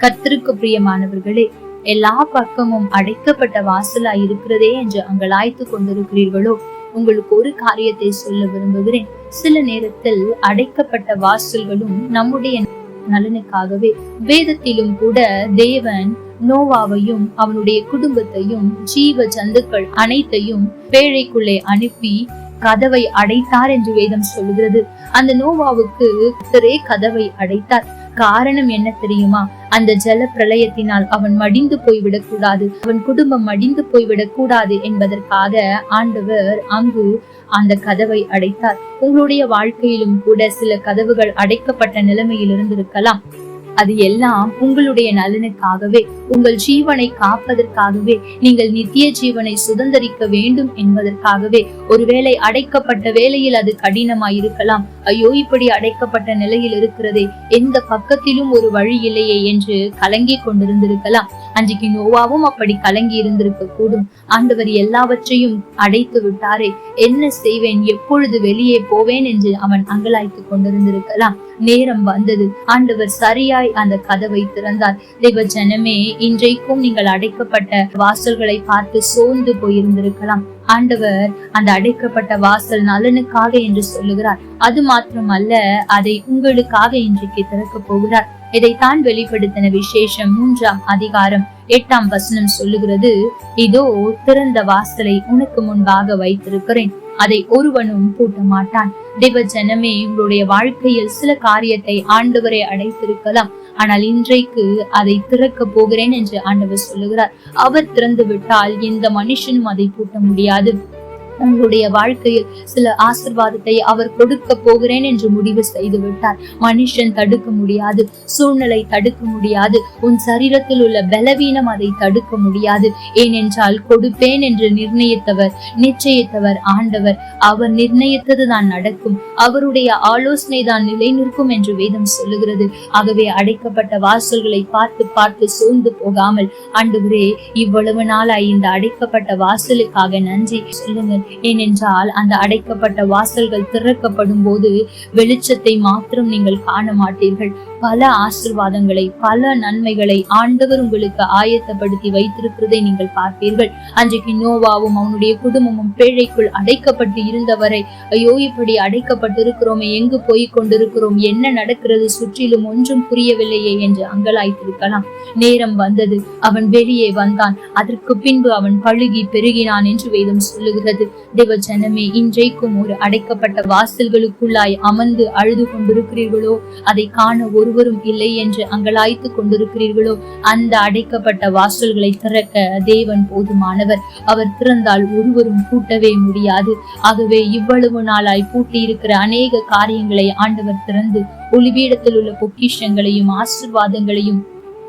கர்த்தருக்கு பிரியமானவர்களே எல்லா பக்கமும் அடைக்கப்பட்ட வாசலா இருக்கிறதே என்று அங்கலாய்த்து கொண்டிருக்கிறீர்களோ உங்களுக்கு ஒரு காரியத்தை சொல்ல விரும்புகிறேன். சில நேரத்தில் அடைக்கப்பட்ட வாசல்களும் நம்முடைய நலனுக்காகவே வேதத்திலும் கூட தேவன் நோவாவையும் அவனுடைய குடும்பத்தையும் ஜீவ ஜந்துக்கள் அனைத்தையும் பேழைக்குள்ளே அனுப்பி கதவை அடைத்தார் என்று வேதம் சொல்லுகிறது. அந்த நோவாவுக்கு கதவை அடைத்தார். காரணம் என்ன தெரியுமா? அந்த ஜல பிரளயத்தினால் அவன் மடிந்து போய்விடக் கூடாது அவன் குடும்பம் மடிந்து போய்விடக் கூடாது என்பதற்காக ஆண்டவர் அங்கு அந்த கதவை அடைத்தார். உங்களுடைய வாழ்க்கையிலும் கூட சில கதவுகள் அடைக்கப்பட்ட நிலைமையில் இருந்திருக்கலாம் அது எல்லாம் உங்களுடைய நலனுக்காகவே உங்கள் ஜீவனை காப்பதற்காகவே நீங்கள் நித்திய ஜீவனை சுதந்தரிக்க வேண்டும் என்பதற்காகவே. ஒருவேளை அடைக்கப்பட்ட வேளையில் அது கடினமாய் இருக்கலாம் ஐயோ இப்படி அடைக்கப்பட்ட நிலையில் இருக்கிறதே. எந்த பக்கத்திலும் ஒரு வழி இல்லையே என்று கலங்கி கொண்டிருந்திருக்கலாம். அன்றைக்கு நோவாவும் அப்படி கலங்கி இருந்திருக்க கூடும். ஆண்டவர் எல்லாவற்றையும் அடைத்து விட்டாரே. என்ன செய்வேன்? எப்பொழுது வெளியே போவேன் என்று அவன் அங்கலாய்த்து கொண்டிருந்திருக்கலாம். நேரம் வந்தது. ஆண்டவர் சரியாய் அந்த கதவை திறந்தார். தேவ ஜனமே இன்றைக்கும் நீங்கள் அடைக்கப்பட்ட வாசல்களை பார்த்து சோர்ந்து போயிருந்திருக்கலாம். ஆண்டவர் அந்த அடைக்கப்பட்ட வாசல் நலனுக்காக என்று சொல்லுகிறார். அது மாத்திரமல்ல அதை உங்களுக்காக இன்றைக்கு திறக்க போகிறார். இதைத்தான் வெளிப்படுத்தின விசேஷம் மூன்றாம் அதிகாரம் எட்டாம் வசனம் சொல்லுகிறது இதோ திறந்த வாசலை உனக்கு முன்பாக வைத்திருக்கிறேன். அதை ஒருவனும் பூட்ட மாட்டான் தேவ ஜனமே உங்களுடைய வாழ்க்கையில் சில காரியத்தை ஆண்டவரை அடைத்திருக்கலாம். ஆனால் இன்றைக்கு அதை திறக்க போகிறேன் என்று ஆண்டவர் சொல்லுகிறார். அவர் திறந்து விட்டால் எந்த மனுஷனும் அதை பூட்ட முடியாது. உங்களுடைய வாழ்க்கையில் சில ஆசிர்வாதத்தை அவர் கொடுக்க போகிறேன் என்று முடிவு செய்து விட்டார் மனுஷன் தடுக்க முடியாது சூழ்நிலை தடுக்க முடியாது உன் சரீரத்தில் உள்ள பலவீனம் அதை தடுக்க முடியாது. ஏனென்றால் கொடுப்பேன் என்று நிர்ணயித்தவர் நிச்சயித்தவர் ஆண்டவர். அவர் நிர்ணயித்தது தான் நடக்கும். அவருடைய ஆலோசனை தான் நிலை நிற்கும் என்று வேதம் சொல்லுகிறது. ஆகவே அடைக்கப்பட்ட வாசல்களை பார்த்து பார்த்து சோர்ந்து போகாமல் ஆண்டவரே இவ்வளவு நாளாய் இந்த அடைக்கப்பட்ட வாசலுக்காக நன்றி சொல்லுங்கள். ஏனென்றால் அந்த அடைக்கப்பட்ட வாசல்கள் திறக்கப்படும் போது வெளிச்சத்தை மாத்திரம் நீங்கள் காண மாட்டீர்கள். பல ஆசிர்வாதங்களை பல நன்மைகளை ஆண்டவர் உங்களுக்கு ஆயத்தப்படுத்தி வைத்திருக்கிறதை நீங்கள் பார்ப்பீர்கள் அன்றைக்கு நோவாவும் அவனுடைய குடும்பமும் பேழைக்குள் அடைக்கப்பட்டு இருந்தவரை ஐயோ இப்படி அடைக்கப்பட்டிருக்கிறோமே எங்கு போய் கொண்டிருக்கிறோம் என்ன நடக்கிறது சுற்றிலும் ஒன்றும் புரியவில்லையே என்று அங்கலாய்த்திருக்கலாம். நேரம் வந்தது அவன் வெளியே வந்தான். அதற்கு பின்பு அவன் பழுகி பெருகினான் என்று வேதம் சொல்லுகிறது. தேவ ஜனமே இன்றைக்கும் ஒரு அடைக்கப்பட்ட வாசல்களுக்குள்ளாய் அமர்ந்து அழுது கொண்டிருக்கிறீர்களோ? அதை காண ஒரு ஒருவரும் இல்லை என்று அங்கலாய்த்து கொண்டிருக்கிறீர்களோ? அந்த அடைக்கப்பட்ட வாசல்களை திறக்க தேவன் போதுமானவர். அவர் திறந்தால் ஒருவரும் பூட்டவே முடியாது. ஆகவே இவ்வளவு நாளாய் பூட்டி இருக்கிற அநேக காரியங்களை ஆண்டவர் திறந்து ஒளிபீடத்தில் உள்ள பொக்கிஷங்களையும் ஆசிர்வாதங்களையும்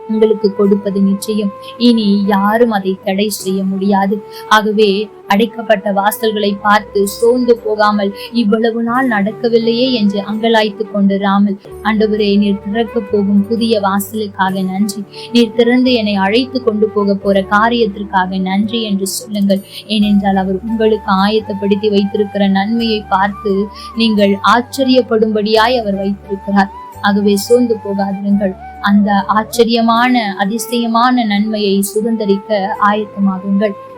உங்களுக்கு கொடுப்பது நிச்சயம். இனி யாரும் அதை தடை செய்ய முடியாது. ஆகவே அடைக்கப்பட்ட வாசல்களை பார்த்து சோர்ந்து போகாமல் இவ்வளவு நாள் நடக்கவில்லையே என்று அங்கலாய்த்து கொண்டிராமல் அண்டவரே நீர் திறக்க போகும் புதிய வாசலுக்காக நன்றி. நீர் திறந்து என்னை அழைத்து கொண்டு போக போற காரியத்திற்காக நன்றி என்று சொல்லுங்கள். ஏனென்றால் அவர் உங்களுக்கு ஆயத்தப்படுத்தி வைத்திருக்கிற நன்மையை பார்த்து நீங்கள் ஆச்சரியப்படும்படியாய் அவர் வைத்திருக்கிறார். ஆகவே சோர்ந்து போகாதிருங்கள். அந்த ஆச்சரியமான அதிசயமான நன்மையை சுதந்திரிக்க ஆயத்தமாகுங்கள்.